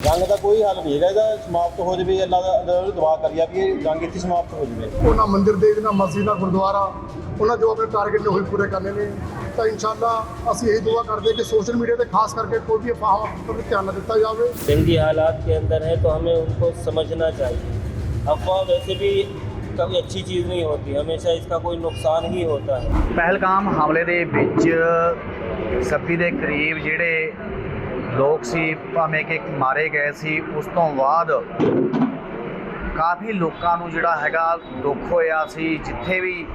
ਜੰਗ ਦਾ ਕੋਈ ਹੱਲ ਨਹੀਂ ਹੈਗਾ ਇਹਦਾ ਸਮਾਪਤ ਹੋ ਜਾਵੇ ਅੱਲਾ ਦਾ ਅੱਲਾ ਦੀ ਦੁਆ ਕਰੀਆ ਵੀ ਇਹ ਜੰਗ ਇੱਥੇ ਸਮਾਪਤ ਹੋ ਜਾਵੇ ਉਹਨਾਂ ਮੰਦਿਰ ਦੇ ਨਾ ਮਸਜਿਦ ਨਾ ਗੁਰਦੁਆਰਾ ਉਹਨਾਂ ਜੋ ਆਪਣੇ ਟਾਰਗੇਟ ਨੇ ਉਹੀ ਪੂਰੇ ਕਰਨੇ ਨੇ ਤਾਂ ਇਨਸ਼ਾਅੱਲਾ ਅਸੀਂ ਇਹ ਦੁਆ ਕਰਦੇ ਕਿ ਸੋਸ਼ਲ ਮੀਡੀਆ ਤੇ ਖਾਸ ਕਰਕੇ ਕੋਈ ਵੀ ਅਫਵਾਹ ਪਰ ਧਿਆਨ ਨਾ ਦਿੱਤਾ ਜਾਵੇ जंगी हालात के अंदर है तो हमें उनको समझना चाहिए अफवाह वैसे भी कभी अच्छी चीज़ नहीं होती हमेशा इसका कोई नुकसान ही होता है ਪਹਿਲਗਾਮ ਹਮਲੇ ਦੇ ਵਿੱਚ ਸੱਬੀ ਦੇ ਕਰੀਬ ਜਿਹੜੇ ਲੋਕ ਸੀ, ਭਾਵੇਂ ਕਿ ਮਾਰੇ ਗਏ ਸੀ, ਉਸ ਤੋਂ ਬਾਅਦ ਕਾਫੀ ਲੋਕਾਂ ਨੂੰ ਜਿਹੜਾ ਹੈਗਾ ਦੁੱਖ ਹੋਇਆ ਸੀ, ਜਿੱਥੇ ਵੀ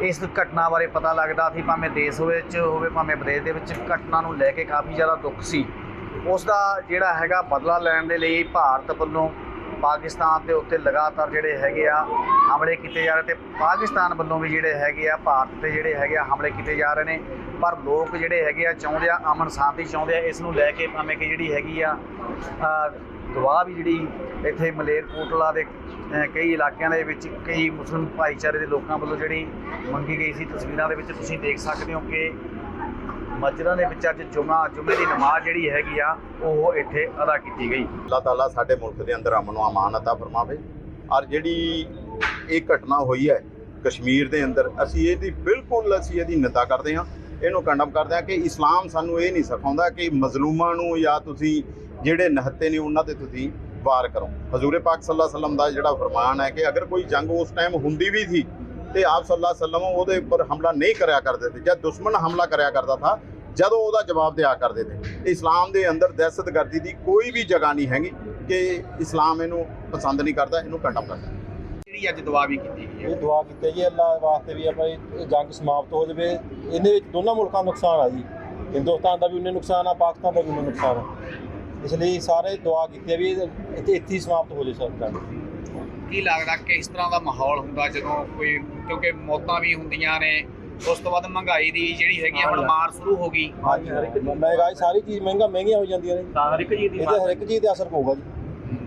ਇਸ ਘਟਨਾ ਬਾਰੇ ਪਤਾ ਲੱਗਦਾ ਸੀ, ਭਾਵੇਂ ਦੇਸ਼ ਵਿੱਚ ਹੋਵੇ, ਭਾਵੇਂ ਵਿਦੇਸ਼ ਦੇ ਵਿੱਚ ਘਟਨਾ ਨੂੰ ਲੈ ਕੇ ਕਾਫੀ ਜ਼ਿਆਦਾ ਦੁੱਖ ਸੀ। ਉਸ ਦਾ ਜਿਹੜਾ ਹੈਗਾ ਬਦਲਾ ਲੈਣ ਦੇ ਲਈ ਭਾਰਤ ਵੱਲੋਂ ਪਾਕਿਸਤਾਨ ਦੇ ਉੱਤੇ ਲਗਾਤਾਰ ਜਿਹੜੇ ਹੈਗੇ ਆ ਹਮਲੇ ਕੀਤੇ ਜਾ ਰਹੇ ਤੇ ਪਾਕਿਸਤਾਨ ਵੱਲੋਂ ਵੀ ਜਿਹੜੇ ਹੈਗੇ ਆ ਭਾਰਤ ਤੇ ਜਿਹੜੇ ਹੈਗੇ ਆ ਹਮਲੇ ਕੀਤੇ ਜਾ ਰਹੇ ਨੇ। ਪਰ ਲੋਕ ਜਿਹੜੇ ਹੈਗੇ ਆ ਚਾਹੁੰਦੇ ਆ ਅਮਨ ਸ਼ਾਂਤੀ ਚਾਹੁੰਦੇ ਆ ਇਸ ਨੂੰ ਲੈ ਕੇ ਭਾਵੇਂ ਕਿ ਜਿਹੜੀ ਹੈਗੀ ਆ ਅ, ਦੁਆ ਵੀ ਜਿਹੜੀ ਇੱਥੇ ਮਲੇਰਕੋਟਲਾ ਦੇ ਕਈ ਇਲਾਕਿਆਂ ਦੇ ਵਿੱਚ ਕਈ ਮੁਸਲਿਮ ਭਾਈਚਾਰੇ ਦੇ ਲੋਕਾਂ ਵੱਲੋਂ ਜਿਹੜੀ ਮੰਗੀ ਗਈ ਸੀ। ਤਸਵੀਰਾਂ ਦੇ ਵਿੱਚ ਤੁਸੀਂ ਦੇਖ ਸਕਦੇ ਹੋ ਕਿ ਮਸਜਿਦਾਂ ਦੇ ਵਿੱਚ ਅੱਜ ਜੁਮਾ ਜੁਮੇ ਦੀ ਨਮਾਜ਼ ਜਿਹੜੀ ਹੈਗੀ ਆ, ਉਹ ਇੱਥੇ ਅਦਾ ਕੀਤੀ ਗਈ। ਅੱਲਾਹ ਤਾਲਾ ਸਾਡੇ ਮੁਲਕ ਦੇ ਅੰਦਰ ਅਮਨ ਨੂੰ ਅਮਾਨ ਅਤਾ ਫਰਮਾਵੇ। ਔਰ ਜਿਹੜੀ ਇਹ ਘਟਨਾ ਹੋਈ ਹੈ ਕਸ਼ਮੀਰ ਦੇ ਅੰਦਰ, ਅਸੀਂ ਇਹਦੀ ਬਿਲਕੁਲ ਅਸੀਂ ਇਹਦੀ ਨਿੰਦਾ ਕਰਦੇ ਹਾਂ। ਇਹਨੂੰ ਕੰਡਮ ਕਰਦੇ ਹਾਂ ਕਿ ਇਸਲਾਮ ਸਾਨੂੰ ਇਹ ਨਹੀਂ ਸਿਖਾਉਂਦਾ ਕਿ ਮਜ਼ਲੂਮਾਂ ਨੂੰ ਜਾਂ ਤੁਸੀਂ ਜਿਹੜੇ ਨਹੱਤੇ ਨੇ ਉਹਨਾਂ ਤੇ ਤੁਸੀਂ ਵਾਰ ਕਰੋ। ਹਜ਼ੂਰ ਪਾਕ ਸੱਲੱਲਾਹੁ ਅਲੈहि ਵਸੱਲਮ ਦਾ ਜਿਹੜਾ ਫਰਮਾਨ ਹੈ ਕਿ ਅਗਰ ਕੋਈ ਜੰਗ ਉਸ ਟਾਈਮ ਹੁੰਦੀ ਵੀ ਸੀ ਤੇ ਆਪ ਸੱਲੱਲਾਹੁ ਅਲੈहि ਵਸੱਲਮ ਉਹਦੇ ਉੱਪਰ ਹਮਲਾ ਨਹੀਂ ਕਰਿਆ ਕਰਦੇ ਥੇ ਜਦ ਦੁਸ਼ਮਣ ਹਮਲਾ ਕਰਿਆ ਕਰਦਾ ਥਾ ਜਦੋਂ ਉਹਦਾ ਜਵਾਬ ਦਿਆ ਕਰਦੇ ਥੇ ਇਸਲਾਮ ਦੇ ਅੰਦਰ ਦਹਿਸ਼ਤਗਰਦੀ ਦੀ ਕੋਈ ਵੀ ਜਗ੍ਹਾ ਨਹੀਂ ਹੈਗੀ ਕਿ ਇਸਲਾਮ ਇਹਨੂੰ ਪਸੰਦ ਨਹੀਂ ਕਰਦਾ ਇਹਨੂੰ ਕੰਡਮ ਕਰਦਾ। ਜਿਹੜੀ ਅੱਜ ਦੁਆ ਵੀ ਕੀਤੀ ਗਈ ਹੈ। ਇਹ ਦੁਆ ਕੀਤੀ ਜੀ ਅੱਲਾ ਵਾਸਤੇ ਵੀ ਆਪਾਂ ਇਹ ਜੰਗ ਸਮਾਪਤ ਹੋ ਜਾਵੇ। ਇਹਦੇ ਵਿੱਚ ਦੋਨਾਂ ਮੁਲਕਾਂ ਦਾ ਨੁਕਸਾਨ ਆ ਜੀ। ਹਿੰਦੁਸਤਾਨ ਦਾ ਵੀ ਉਹਨੇ ਨੁਕਸਾਨ ਆ ਪਾਕਿਸਤਾਨ ਦਾ ਵੀ ਉਹਨੇ ਨੁਕਸਾਨ ਆ। ਇਸ ਲਈ ਸਾਰੇ ਦੁਆ ਕੀਤੀ ਆ ਵੀ ਇੱਥੇ ਇੱਥੇ ਹੀ ਸਮਾਪਤ ਹੋ ਜਾਵੇ ਸਭ ਜੰਗ ਕੀ ਲੱਗਦਾ ਕਿਸ ਤਰ੍ਹਾਂ ਦਾ ਮਾਹੌਲ ਹੁੰਦਾ ਜਦੋਂ ਕੋਈ ਕਿਉਂਕਿ ਮੌਤਾਂ ਵੀ ਹੁੰਦੀਆਂ ਨੇ। ਉਸ ਤੋਂ ਬਾਅਦ ਮਹਿੰਗਾਈ ਦੀ ਜਿਹੜੀ ਹੈਗੀ ਆ ਹੁਣ ਮਾਰ ਸ਼ੁਰੂ ਹੋ ਗਈ। ਹਾਂਜੀ ਮਹਿੰਗਾਈ ਸਾਰੀ ਚੀਜ਼ ਮਹਿੰਗਾ ਮਹਿੰਗੀਆਂ ਹੋ ਜਾਂਦੀਆਂ ਨੇ। ਜੀ। ਹਰ ਇੱਕ ਚੀਜ਼ ਇਹਦੇ ਹਰ ਇੱਕ ਚੀਜ਼ ਤੇ ਅਸਰ ਪਊਗਾ ਜੀ।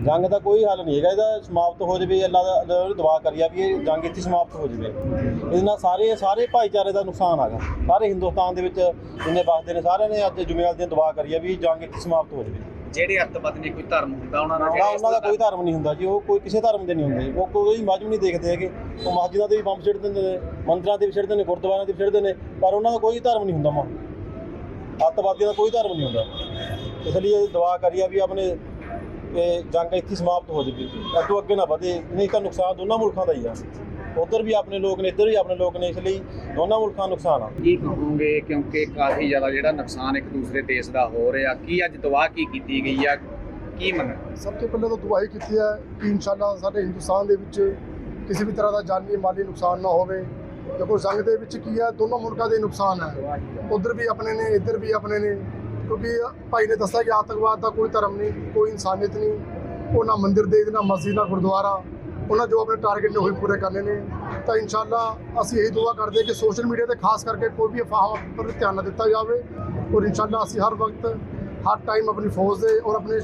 ਜੰਗ ਦਾ ਕੋਈ ਹੱਲ ਨਹੀਂ ਹੈਗਾ। ਇਹਦਾ ਸਮਾਪਤ ਹੋ ਜਾਵੇ ਅੱਲਾ ਦਾ ਅੱਲਾ ਦੀ ਦੁਆ ਕਰੀਆ ਵੀ ਇਹ ਜੰਗ ਇੱਥੇ ਸਮਾਪਤ ਹੋ ਜਾਵੇ। ਇਹਦੇ ਨਾਲ ਸਾਰੇ ਸਾਰੇ ਭਾਈਚਾਰੇ ਦਾ ਨੁਕਸਾਨ ਆਗਾ ਸਾਰੇ ਹਿੰਦੁਸਤਾਨ ਦੇ ਵਿੱਚ ਜਿੰਨੇ ਵਸਦੇ ਨੇ ਸਾਰਿਆਂ ਨੇ ਅੱਜ ਜੁਮੇਵਾਲ ਦੀ ਦੁਆ ਕਰੀ ਆ ਵੀ ਜੰਗ ਇੱਥੇ ਸਮਾਪਤ ਹੋ ਜਾਵੇ। ਜਿਹੜੇ ਅੱਤਵਾਦ ਨੇ ਕੋਈ ਧਰਮ ਹੁੰਦਾ ਉਹਨਾਂ ਨਾ ਉਹਨਾਂ ਦਾ ਕੋਈ ਧਰਮ ਨਹੀਂ ਹੁੰਦਾ ਜੀ ਉਹ ਕੋਈ ਕਿਸੇ ਧਰਮ ਦੇ ਨਹੀਂ ਹੁੰਦੇ। ਉਹ ਕੋਈ ਮਜਮ ਨਹੀਂ ਦੇਖਦੇ ਹੈਗੇ। ਉਹ ਮਸਜਿਦਾਂ ਤੇ ਵੀ ਬੰਬ ਛੱਡ ਦਿੰਦੇ ਨੇ ਮੰਦਰਾਂ ਤੇ ਵੀ ਛੱਡਦੇ ਨੇ ਗੁਰਦੁਆਰਿਆਂ ਤੇ ਵੀ ਛੱਡਦੇ ਨੇ ਪਰ ਉਹਨਾਂ ਦਾ ਕੋਈ ਧਰਮ ਨਹੀਂ ਹੁੰਦਾ ਮਾ। ਅੱਤਵਾਦੀਆਂ ਦਾ ਕੋਈ ਧਰਮ ਨਹੀਂ ਹੁੰਦਾ। ਇਸ ਲਈ ਦੁਆ ਕਰੀਆ ਵੀ ਆਪਣੇ ਇਹ ਜੰਗ ਇੱਥੇ ਸਮਾਪਤ ਹੋ ਜਾਵੇ। ਅੱਗੋਂ ਅੱਗੇ ਨਾ ਵਧੇ ਨਹੀਂ ਤਾਂ ਨੁਕਸਾਨ ਦੋਨਾਂ ਮੁਲਕਾਂ ਦਾ ਹੀ ਆ। ਉਧਰ ਵੀ ਆਪਣੇ ਲੋਕ ਨੇ ਇੱਧਰ ਵੀ ਆਪਣੇ ਲੋਕ ਨੇ ਇਸ ਲਈ ਦੋਨਾਂ ਮੁਲਕਾਂ ਨੂੰ ਨੁਕਸਾਨ ਆ। ਕੀ ਕਹੋਗੇ ਕਿਉਂਕਿ ਕਾਫੀ ਜ਼ਿਆਦਾ ਜਿਹੜਾ ਨੁਕਸਾਨ ਇੱਕ ਦੂਸਰੇ ਦੇਸ਼ ਦਾ ਹੋ ਰਿਹਾ ਕੀ ਅੱਜ ਦੁਆ ਕੀ ਕੀਤੀ ਗਈ ਆ ਕੀ ਮੰਨ ਸਭ ਤੋਂ ਪਹਿਲਾਂ ਤਾਂ ਦੁਆ ਹੀ ਕੀਤੀ ਹੈ ਕਿ ਇਨਸ਼ਾਅੱਲਾ ਸਾਡੇ ਹਿੰਦੁਸਤਾਨ ਦੇ ਵਿੱਚ ਕਿਸੇ ਵੀ ਤਰ੍ਹਾਂ ਦਾ ਜਾਨੀ ਮਾਲੀ ਨੁਕਸਾਨ ਨਾ ਹੋਵੇ। ਦੇਖੋ ਜੰਗ ਦੇ ਵਿੱਚ ਕੀ ਹੈ ਦੋਨੋਂ ਮੁਲਕਾਂ ਦੇ ਨੁਕਸਾਨ ਹੈ। ਉਧਰ ਵੀ ਆਪਣੇ ਨੇ ਇੱਧਰ ਵੀ ਆਪਣੇ ਨੇ। ਕਿਉਂਕਿ ਭਾਈ ਨੇ ਦੱਸਿਆ ਕਿ ਆਤੰਕਵਾਦ ਦਾ ਕੋਈ ਧਰਮ ਨਹੀਂ ਕੋਈ ਇਨਸਾਨੀਅਤ ਨਹੀਂ। ਉਹਨਾਂ ਮੰਦਿਰ ਦੇ ਨਾ ਮਸਜਿਦ ਨਾ ਗੁਰਦੁਆਰਾ। ਉਹਨਾਂ ਜੋ ਆਪਣੇ ਟਾਰਗੇਟ ਨੇ، ਉਹੀ ਪੂਰੇ ਕਰਨੇ ਨੇ। ਤਾਂ ਇਨਸ਼ਾਅੱਲਾ ਅਸੀਂ ਇਹੀ ਦੁਆ ਕਰਦੇ ਕਿ ਸੋਸ਼ਲ ਮੀਡੀਆ ਤੇ ਖਾਸ ਕਰਕੇ ਕੋਈ ਵੀ ਅਫਵਾਹ ਉੱਪਰ ਧਿਆਨ پر ਦਿੱਤਾ نہ دیتا جاوے اور انشاءاللہ اسی ہر وقت ہر ٹائم اپنی فوج دے اور اپنے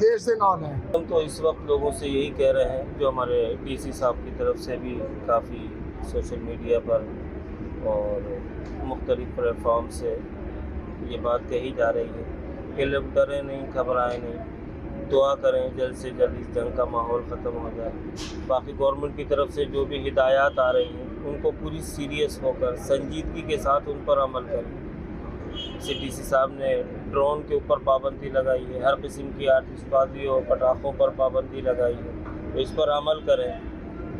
دیش دے نال ہیں ہم تو اس وقت لوگوں سے یہی کہہ رہے ہیں جو ہمارے ڈی سی صاحب کی طرف سے بھی کافی سوشل میڈیا پر اور مختلف پلیٹ فارم سے یہ بات کہی جا رہی ہے کہ لوگ ڈرے نہیں گھبرائے نہیں دعا کریں، جلد سے جلد اس جنگ کا ماحول ختم ہو جائے۔ باقی گورنمنٹ کی طرف سے جو بھی ہدایات آ رہی ہیں، ان کو پوری سیریس ہو کر، سنجیدگی کے ساتھ ان پر عمل کریں۔ سی ڈی سی صاحب نے ڈرون کے اوپر پابندی لگائی ہے، ہر قسم کی آتش بازی اور پٹاخوں پر پابندی لگائی ہے۔ اس پر عمل کریں۔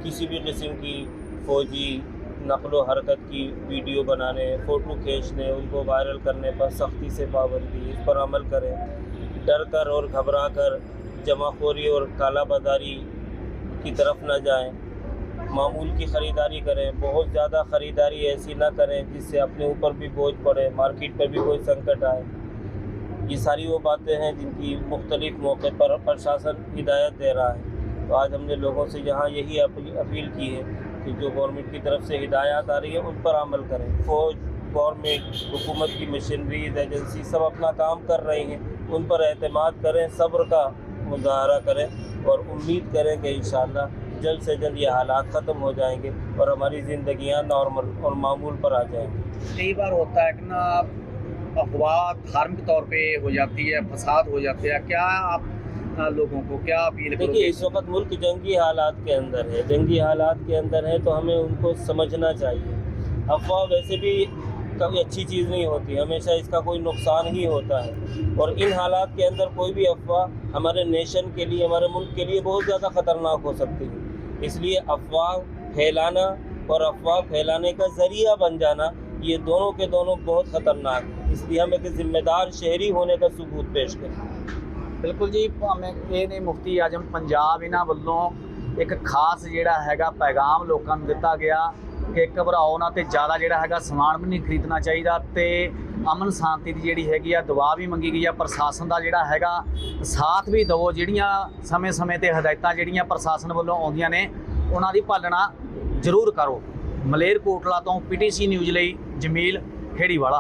کسی بھی قسم کی فوجی نقل و حرکت کی ویڈیو بنانے، فوٹو کھینچنے، ان کو وائرل کرنے پر سختی سے پابندی، اس پر عمل کریں۔ ڈر کر اور گھبرا کر جمع خوری اور کالا بازاری کی طرف نہ جائیں۔ معمول کی خریداری کریں۔ بہت زیادہ خریداری ایسی نہ کریں جس سے اپنے اوپر بھی بوجھ پڑے، مارکیٹ پر بھی کوئی سنکٹ آئے۔ یہ ساری وہ باتیں ہیں جن کی مختلف موقع پر پرشاسن ہدایت دے رہا ہے۔ تو آج ہم نے لوگوں سے یہاں یہی اپیل کی ہے کہ جو گورنمنٹ کی طرف سے ہدایات آ رہی ہیں، ان پر عمل کریں۔ فوج گورنمنٹ حکومت کی مشینریز ایجنسی سب اپنا کام کر رہی ہیں۔ ان پر اعتماد کریں صبر کا مظاہرہ کریں اور امید کریں کہ انشاءاللہ جلد سے جلد یہ حالات ختم ہو جائیں گے اور ہماری زندگیاں نارمل اور معمول پر آ جائیں گی۔ کئی بار ہوتا ہے کہ نا افواہ دھارمک طور پہ ہو جاتی ہے فساد ہو جاتی ہے کیا آپ لوگوں کو کیا اپیل دیکھیے اس وقت ملک جنگی حالات کے اندر ہے۔ جنگی حالات کے اندر ہے تو ہمیں ان کو سمجھنا چاہیے۔ افواہ ویسے بھی کبھی اچھی چیز نہیں ہوتی، ہمیشہ اس کا کوئی نقصان ہی ہوتا ہے۔ اور ان حالات کے اندر کوئی بھی افواہ ہمارے نیشن کے لیے، ہمارے ملک کے لیے بہت زیادہ خطرناک ہو سکتی ہے۔ اس لیے افواہ پھیلانا اور افواہ پھیلانے کا ذریعہ بن جانا، یہ دونوں کے دونوں بہت خطرناک ہیں۔ اس لیے ہم ایک ذمہ دار شہری ہونے کا ثبوت پیش کریں۔ بالکل جی ہمیں یہ نہیں مفتی اعظم پنجاب ਇਹਨਾਂ ایک خاص ਖਾਸ ہے گا پیغام لوگوں ਨੂੰ دتا گیا۔ ਕਿ ਘਬਰਾਓ ਨਾ ਤੇ ਜ਼ਿਆਦਾ ਜਿਹੜਾ ਹੈਗਾ ਸਮਾਨ ਵੀ ਨਹੀਂ ਖਰੀਦਣਾ ਚਾਹੀਦਾ ਤੇ ਅਮਨ ਸ਼ਾਂਤੀ ਦੀ ਜਿਹੜੀ ਹੈਗੀ ਆ, ਦੁਆ ਵੀ ਮੰਗੀ ਗਈ ਆ, ਪ੍ਰਸ਼ਾਸਨ ਦਾ ਜਿਹੜਾ ਹੈਗਾ ਸਾਥ ਵੀ ਦਿਓ ਜਿਹੜੀਆਂ ਸਮੇਂ-ਸਮੇਂ ਤੇ ਹਦਾਇਤਾਂ ਜਿਹੜੀਆਂ ਪ੍ਰਸ਼ਾਸਨ ਵੱਲੋਂ ਆਉਂਦੀਆਂ ਨੇ, ਉਹਨਾਂ ਦੀ ਪਾਲਣਾ ਜ਼ਰੂਰ ਕਰੋ। ਮਲੇਰ ਕੋਟਲਾ ਤੋਂ ਪੀਟੀਸੀ ਨਿਊਜ਼ ਲਈ ਜਮੀਲ ਖੇੜੀਵਾਲਾ।